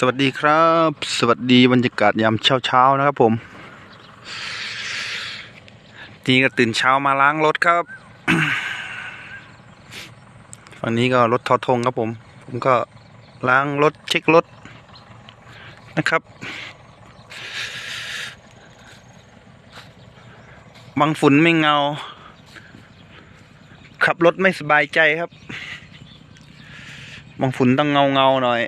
สวัสดีครับ สวัสดีบรรยากาศยามเช้าเช้านะครับผมนี่ก็ตื่นเช้ามาล้างรถครับฝั่งนี้ก็รถทอทงครับผม ผมก็ล้างรถเช็ครถนะครับ บางฝุ่นไม่เงา ขับรถไม่สบายใจครับ บางฝุ่นต้องเงาเงาหน่อย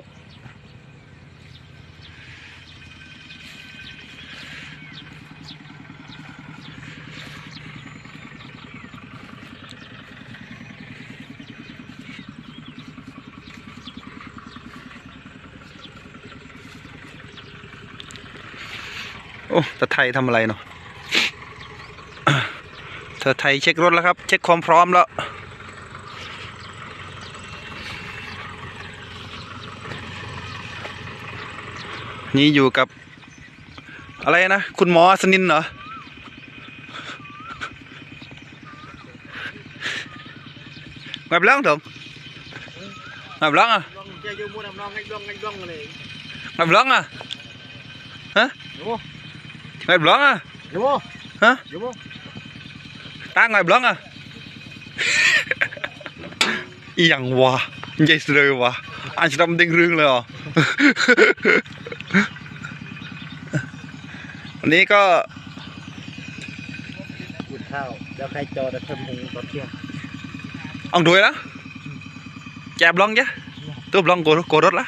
โอ้ตะไทยทำอะไรเนาะตะไทยเช็ครถแล้วครับ เช็คความพร้อมแล้วนี่อยู่กับ อะไรนะ คุณหมอสนินเหรอ งับล้างถุงงับล้างอะงับล้างอะฮะ Ngập lắm à Đúng không? Hả? Đúng không? Ta ngập lắm à อีหยังวะใหญ่สุดเลยวะอันจะทำเด้งเรื่องเลยเหรอวันนี้ก็ Quỳt thao, cho khai cho đã thâm hùng có chưa? เองด้วยนะแจบลองจ้ะตัวลองโกโกรถละ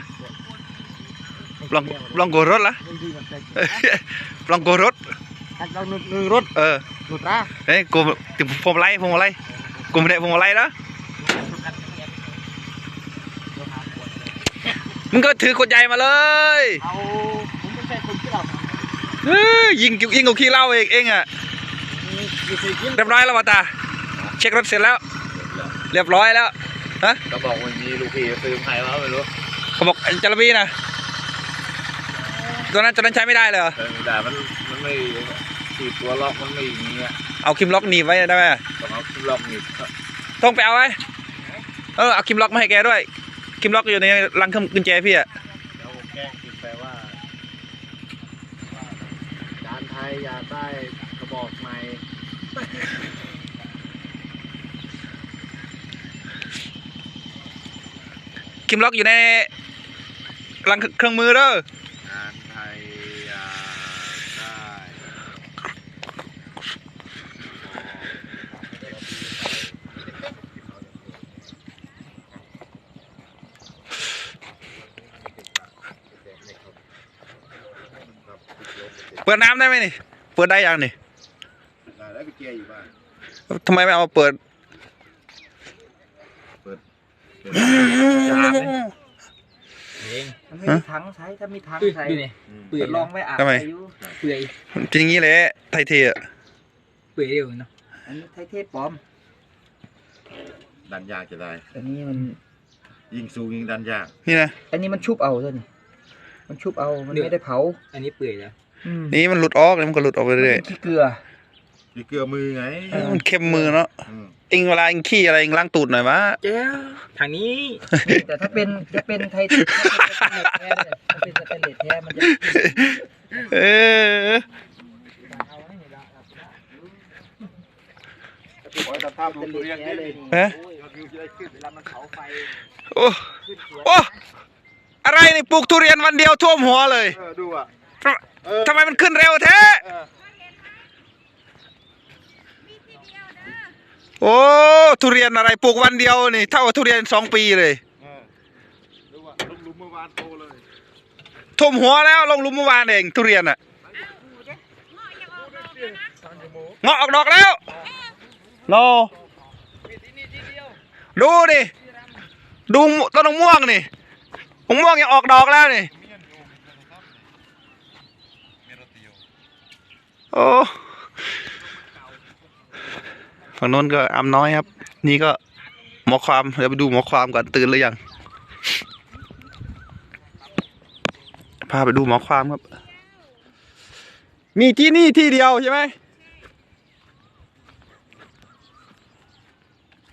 ลองลองโกรถละ Không đi mà chạy. ลองโกรถ Anh long nương nương rốt, เออ rốt ra. เฮ้ยกูติดพวงมาลัยพวงมาลัยกูไม่ได้พวงมาลัยนะมึงก็ถือกดใหญ่มาเลย Ao, cũng có xe không chứ đâu. เฮ้ยยิงยิงกับขี้เหล้าเองเองอะ Đi xe kiếm. เรียบร้อยแล้ววะตา เช็ครถเสร็จแล้ว เรียบร้อยแล้วฮะก็บอกวันนี้ลูกพี่ซื้อใครวะไม่รู้เขาบอกไอ้จระบีนะ ตัวนั้นตัวนั้นใช้ไม่ได้เลยเหรอเออแต่มันมันไม่ตีตัวล็อกมันไม่มีอะเอาคิมล็อกหนีบไว้ได้ไหมต้องเอาล็อกนี่ต้องไปเอาไว้เออเอาคิมล็อกมาให้แกด้วย คิมล็อกอยู่ในรังเครื่องกุญแจพี่อะ Đâu khen thì phải ว่าจานไทยอย่าใต้กระบอกใหม่คิมล็อกอยู่ในรังเครื่องมือเด้อ งานไทยอยาได้ เปิดน้ำได้ไหมนี่ เปิดได้ยังนี่ได้แล้วเจียอยู่บ้านทำไมไม่เอาเปิดจามเลยมันไม่มีถังใช้ถ้ามีถังใช้เปื่อยลองไว้อาบทำไมอายุเปื่อยเป็นอย่างนี้แหละไทยเทอะเปื่อยเดียวเนาะอันนี้ไทยเทปลอม ดันยากจะได้ อันนี้มันยิงสูงยิงดันยาก นี่นะ อันนี้มันชุบเอาซะนี่มันชุบเอา มันไม่ได้เผา อันนี้เปื่อยแล้ว นี่มันหลุดออกแล้วมันก็หลุดออกไปมันเรื่อยเป็นขี้เกลือมีเกลือมือไงเออมันเค็มมือเนาะอืมเองเวลาเองขี้อะไรเองล้างตูดหน่อยวะเจ้าทางนี้ แต่ถ้าเป็นจะเป็นไทยถ้าเป็นสแตนเลสแท้เนี่ยถ้าเป็นสแตนเลสแท้มันจะเออเอาให้เห็นละสแตนเลสแท้เลยนี่ฮะโอ้ยยอดวิวจะได้ขึ้นเวลามันเผาไฟโอ้ขึ้นสวยโอ้อะไรนี่ปลูกทุเรียนวันเดียวท่วมหัวเลยเออ ดูอะทำทำไมมันขึ้นเร็วแท้โอ้ทุเรียนอะไรปลูกวันเดียวนี่เท่ากับทุเรียนสองปีเลย เออดูอะลุมลุมเมื่อวานโตเลยท่วมหัวแล้วลงหลุมเมื่อวานเองทุเรียนอะเงาะออกดอกแล้วโนดูดิดูต้นมะม่วงนี่มะม่วงยังออกดอกแล้วนี่ โอ้ฝั่งโน้นก็อำน้อยครับ นี่ก็หมอความเดี๋ยวไปดูหมอความก่อนตื่นหรือยังพาไปดูหมอความครับ มีที่นี่ที่เดียวใช่ไหม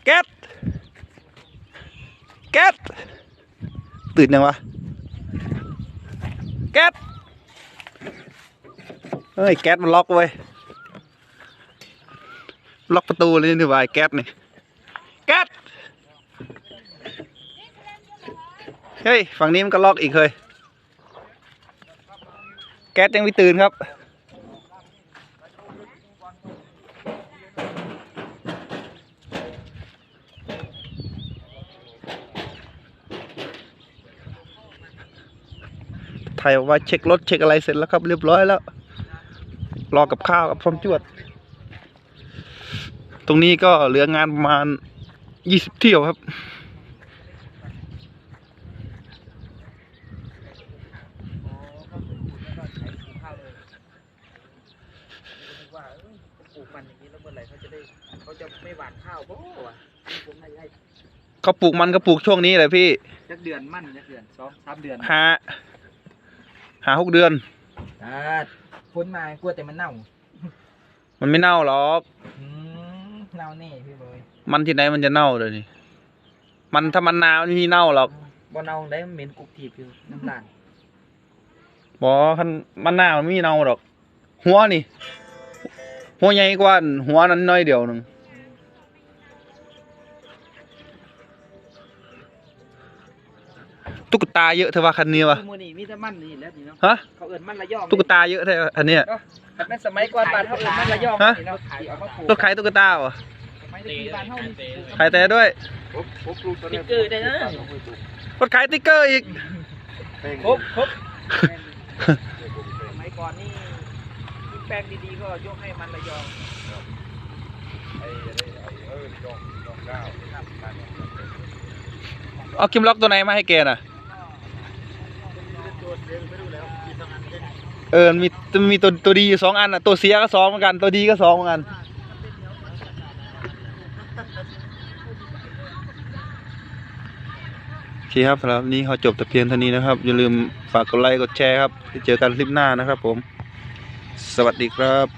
แก๊สแก๊สตื่นยังวะแก๊ส เฮ้ยแก๊สมันล็อกเว้ยล็อกประตูเลยนี่วายแก๊สนี่แก๊สเฮ้ยฝั่งนี้มันก็ล็อกอีกเคยแก๊สยังไม่ตื่นครับไทยบอกว่าเช็ครถเช็คอะไรเสร็จแล้วครับเรียบร้อยแล้ว รอกับข้าวกับพร้อมจวด ตรงนี้ก็เหลืองานประมาณยี่สิบเที่ยวครับ ว่าเอ้ยปลูกมันอย่างนี้แล้วเมื่อไหร่เขาจะได้เขาจะไม่หว่านข้าวเพราะว่าผมให้ให้เขาปลูกมันก็ปลูกช่วงนี้แหละพี่จักเดือนมั่นจักเดือนสองสามเดือนหาหาหกเดือน อ่า พ้นมากลัวแต่มันเน่ามันไม่เน่าหรอก อืมเน่าแน่พี่บอยมันที่ไหนมันจะเน่าเลยนี่ มันถ้ามันนามันไม่มีเน่าหรอกบ่เน่าได้มันเหม็นกุกทีบอยู่น้ำลานบอกคันมันนามันไม่มีเน่าหรอก หัวนี่ หัวใหญ่กว่าหัวนั้นน้อยเดียวหนึ่ง ตุ๊กตาเยอะเธอว่าคันนี้วะคือมือนี่มีแต่มันนี่แหล้วนี่เนาะฮะเขาเอิ้นมันระยองตุ๊กตาเยอะเธออันเนี้ยแต่แม่สมัยก่อนบ้านเขาเอิ้นมันระยองฮะนี่เนาะที่เอามาปลูกรถขายตุ๊กตาวะสมัยตะกี้บ้านเฮานี่ปลูกขายแต่ด้วยผมผมปลูกตอนติ๊นี้กเกอร์ได้นะรถขายติ๊กเกอร์อีกครบครบสมัยก่อนนี่ยิ่งแปลงดีๆก็ยกให้มันระยองไอ้ไอ้ไอ้เออยองยองเก้า เอาคิมล็อกตัวไหนมาให้แกน่ะ เออ มีมีตัวตัวดีอยู่สองอันอะ ตัวเสียก็สองเหมือนกัน ตัวดีก็สองเหมือนกันโอเคครับสำหรับวันนี้เขาจบแต่เพียงเท่านี้นะครับ อย่าลืมฝากกดไลค์ กดแชร์ครับ เจอกันคลิปหน้านะครับผม สวัสดีครับ